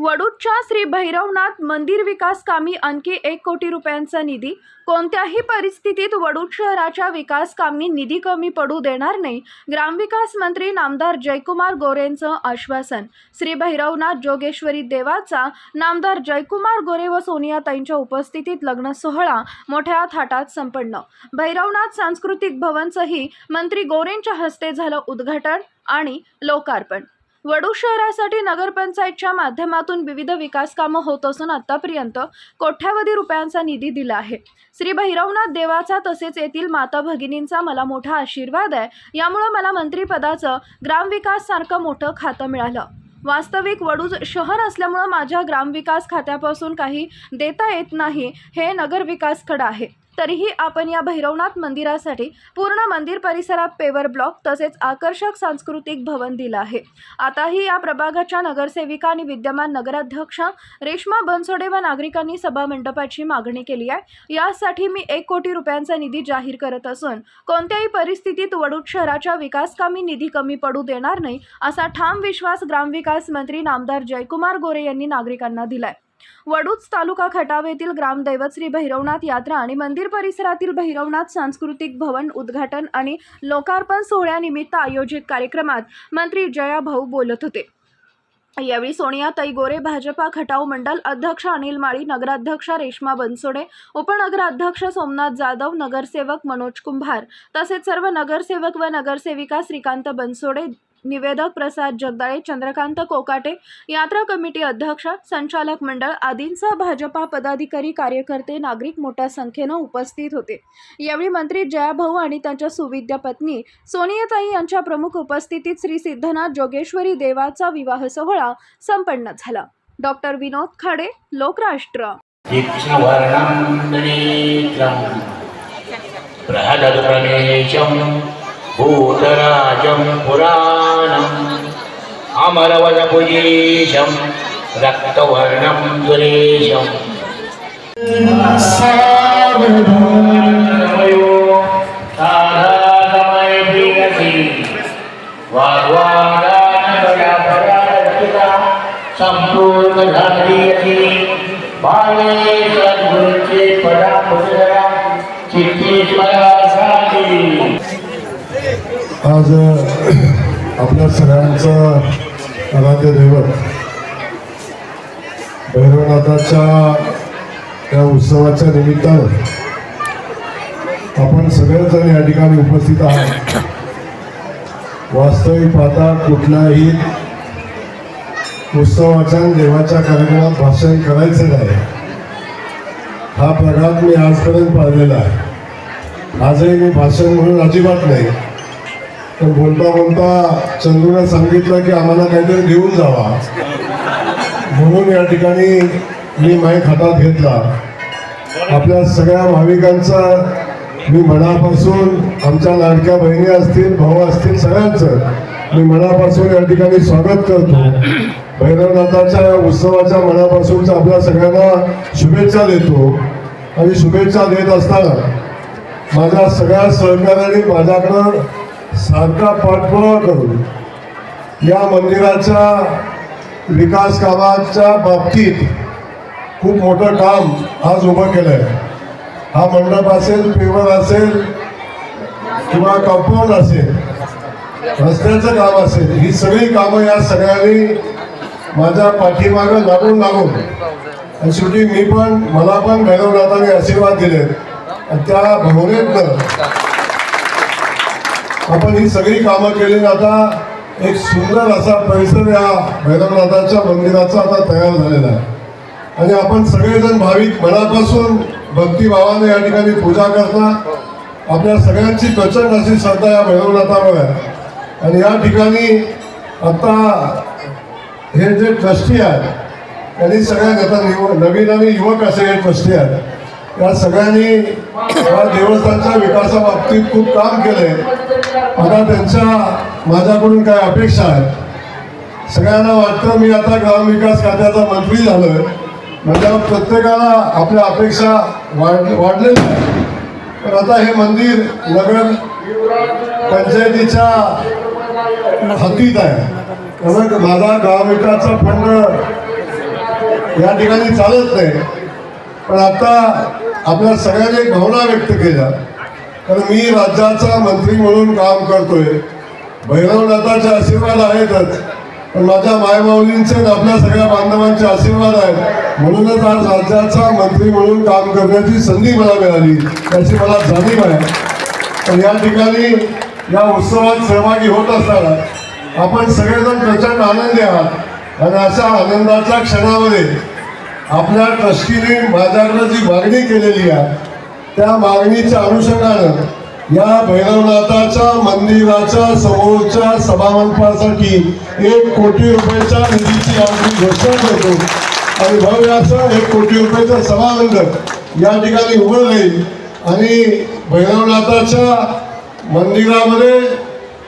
वडूदच्या श्री भैरवनाथ मंदिर विकास कामी आणखी एक कोटी रुपयांचा निधी. कोणत्याही परिस्थितीत वडूद शहराच्या विकास कामी निधी कमी पडू देणार नाही. ग्रामविकास मंत्री नामदार जयकुमार गोरेंचं आश्वासन. श्री भैरवनाथ जोगेश्वरी देवाचा नामदार जयकुमार गोरे व सोनियाताईंच्या उपस्थितीत लग्न सोहळा मोठ्या थाटात संपन्न. भैरवनाथ सांस्कृतिक भवनचंही मंत्री गोरेंच्या हस्ते झालं उद्घाटन आणि लोकार्पण. वडू शहरासाठी नगरपंचायतच्या माध्यमातून विविध विकास कामं होत असून आतापर्यंत कोट्यावधी रुपयांचा निधी दिला आहे. श्री भैरवनाथ देवाचा तसेच येथील माता भगिनींचा मला मोठा आशीर्वाद आहे. यामुळं मला मंत्रीपदाचं ग्रामविकास सारखं मोठं खातं मिळालं. वास्तविक वडूज शहर असल्यामुळं माझ्या ग्रामविकास खात्यापासून काही देता येत नाही हे नगरविकासकडं आहे. तरीही आपण या भैरवनाथ मंदिरासाठी पूर्ण मंदिर परिसरात पेवर ब्लॉक तसेच आकर्षक सांस्कृतिक भवन दिलं आहे. आताही या प्रभागाच्या नगरसेविका आणि विद्यमान नगराध्यक्ष रेश्मा बनसोडे व नागरिकांनी सभा मंडपाची मागणी केली आहे. यासाठी मी एक कोटी रुपयांचा निधी जाहीर करत असून कोणत्याही परिस्थितीत वडूद शहराच्या विकासकामी निधी कमी पडू देणार नाही असा ठाम विश्वास ग्रामविकास मंत्री नामदार जयकुमार गोरे यांनी नागरिकांना दिलाय. वडूच तालुका खटाव येथील ग्रामदैवत श्री भैरवनाथ यात्रा आणि मंदिर परिसरातील भैरवनाथ सांस्कृतिक भवन उद्घाटन आणि लोकार्पण सोहळ्यानिमित्त आयोजित कार्यक्रमात मंत्री जया भाऊ बोलत होते. यावेळी सोनिया तैगोरे भाजपा खटाव मंडल अध्यक्ष अनिल माळी नगराध्यक्ष रेश्मा बनसोडे उपनगराध्यक्ष सोमनाथ जाधव नगरसेवक मनोज कुंभार तसेच सर्व नगरसेवक व नगरसेविका श्रीकांत बनसोडे निवेदक प्रसाद जगदाळे चंद्रकांत कोकाटे यात्रा कमिटी अध्यक्ष संचालक मंडळ आदींसह भाजपा पदाधिकारी कार्यकर्ते नागरिक मोठ्या संख्येनं उपस्थित होते. यावेळी मंत्री जयाभाऊ आणि त्यांच्या सुविद्या पत्नी सोनियाताई यांच्या प्रमुख उपस्थितीत श्री सिद्धनाथ जोगेश्वरी देवाचा विवाह सोहळा संपन्न झाला. डॉक्टर विनोद खाडे लोकराष्ट्र. दीक्षिवर्णं भूतराजं पुराणम् अमरवदपुजीशं रक्तवर्णं दुरेशम्। संपूर्ण झाली बाळे सद्गुरूचे पडा पुजरा चित्तेश्वरासाठी आज आपल्या सगळ्यांचं आराध्य दैवत भैरवनाथाच्या त्या उत्सवाच्या निमित्तानं आपण सगळेजण या ठिकाणी उपस्थित आहात. वास्तविक पाहता कुठल्याही उत्सवाच्या देवाच्या कार्यक्रमात भाषण करायचं नाही. हा प्रघात मी आजपर्यंत पाहिलेला आहे. आजही मी भाषण म्हणून अजिबात नाही. तर बोलता बोलता चंद्रूने सांगितलं की आम्हाला काहीतरी घेऊन जावा. म्हणून या ठिकाणी मी माईक हातात घेतला. आपल्या सगळ्या भाविकांचा मी मनापासून आमच्या लाडक्या बहिणी असतील भाऊ असतील सगळ्यांचं मी मनापासून या ठिकाणी स्वागत करतो. भैरवनाथाच्या या उत्सवाच्या मनापासूनच आपल्या सगळ्यांना शुभेच्छा देतो. आणि शुभेच्छा देत असताना माझ्या सगळ्या सहकार्याने माझ्याकडं सारखा पाठपुरावा करून या मंदिराच्या विकास कामाच्या बाबतीत खूप मोठं काम आज उभं केलं आहे हा मंडप असेल पेवर असेल किंवा कंपाऊंड असेल रस्त्याचं काम असेल ही सगळी कामं या सगळ्यांनी माझ्या पाठीमागं लागून लागून आणि शेवटी मी पण मला पण भैरवनाथाने आशीर्वाद दिले त्या भावनेतनं आपण ही सगळी कामं केली. आता एक सुंदर असा परिसर या भैरवनाथाच्या मंदिराचा आता तयार झालेला आहे. आणि आपण सगळेजण भाविक मनापासून भक्तिभावाने या ठिकाणी पूजा करता. आपल्या सगळ्यांची प्रचंड अशी श्रद्धा या भैरवनाथावर आहे. आणि या ठिकाणी आता हे जे ट्रस्टी आहेत त्यांनी सगळ्या आता निव नवीन आणि युवक असे हे ट्रस्टी आहेत. या सगळ्यांनी या देवस्थानच्या विकासाबाबतीत खूप काम केले आता त्यांच्या माझ्याकडून काय अपेक्षा आहेत? सगळ्यांना वाटतं मी आता ग्रामविकास खात्याचा मंत्री आहे म्हणजे प्रत्येकाला आपल्या अपेक्षा वाढ वाढलेल्या आहेत. पण आता हे मंदिर नगर पंचायतीच्या हातीत आहे. कारण माझा ग्रामविकासचा फंड या ठिकाणी चालत नाही. पण आता आपल्या सगळ्यांनी भावना व्यक्त केल्या. कारण मी राज्याचा मंत्री म्हणून काम करतोय. भैरवनाथाचे आशीर्वाद आहेतच पण माझ्या मायमाऊलींचे आपल्या सगळ्या बांधवांचे आशीर्वाद आहेत. म्हणूनच आज राज्याचा मंत्री म्हणून काम करण्याची संधी मला मिळाली याची मला जाणीव आहे. तर या ठिकाणी या उत्सवात सहभागी होत असताना आपण सगळेजण प्रचंड आनंदी आहात. आणि अशा आनंदाच्या क्षणामध्ये आपल्या ट्रस्टीने माझ्याकडे जी मागणी केलेली आहे त्या मागणीच्या अनुषंगानं या भैरवनाथाच्या मंदिराच्या समोरच्या सभामंडपासाठी एक कोटी रुपयाच्या निधीची आम्ही घोषणा करतो. आणि भव्य असं एक कोटी रुपयाचं सभामंडप या ठिकाणी उभं राहील आणि भैरवनाथाच्या मंदिरामध्ये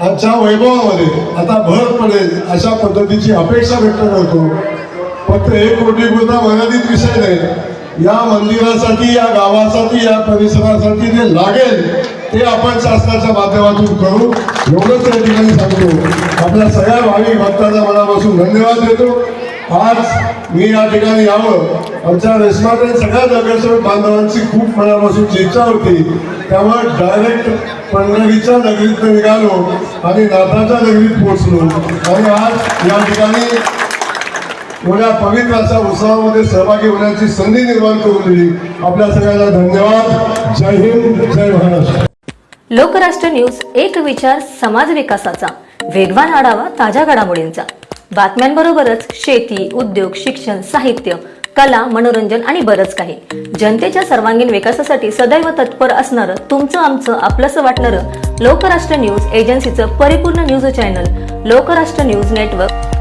आजच्या वैभवामध्ये आता भर पडेल अशा पद्धतीची अपेक्षा व्यक्त करतो. फक्त एक कोटी मर्यादित विषय नाही. या मंदिरासाठी या गावासाठी या परिसरासाठी जे लागेल ते आपण शासनाच्या माध्यमातून करू. एवढंच या ठिकाणी सांगतो. आपल्या सगळ्या भाविक भक्तांना मनापासून धन्यवाद देतो. आज मी या ठिकाणी यावं. आमच्या रेस्टॉरंट सगळ्या नगरसेवक बांधवांची खूप मनापासून इच्छा होती. त्यामुळे डायरेक्ट पंढरीच्या नगरीत निघालो आणि नाथाच्या नगरीत पोहोचलो. आणि आज या ठिकाणी एवढ्या पवित्र अशा उत्सवामध्ये सहभागी होण्याची संधी निर्माण करून दिली. आपल्या सगळ्यांना धन्यवाद. जय हिंद जय महाराष्ट्र. लोकराष्ट्र न्यूज एक विचार समाज विकासाचा. वेगवान आढावा ताज्या घडामोडींचा. बातम्यांबरोबरच शेती उद्योग शिक्षण साहित्य कला मनोरंजन आणि बरंच काही. जनतेच्या सर्वांगीण विकासासाठी सदैव तत्पर असणारं तुमचं आमचं आपलंसं वाटणारं लोकराष्ट्र न्यूज एजन्सीचं परिपूर्ण news channel Lokrashtra news network.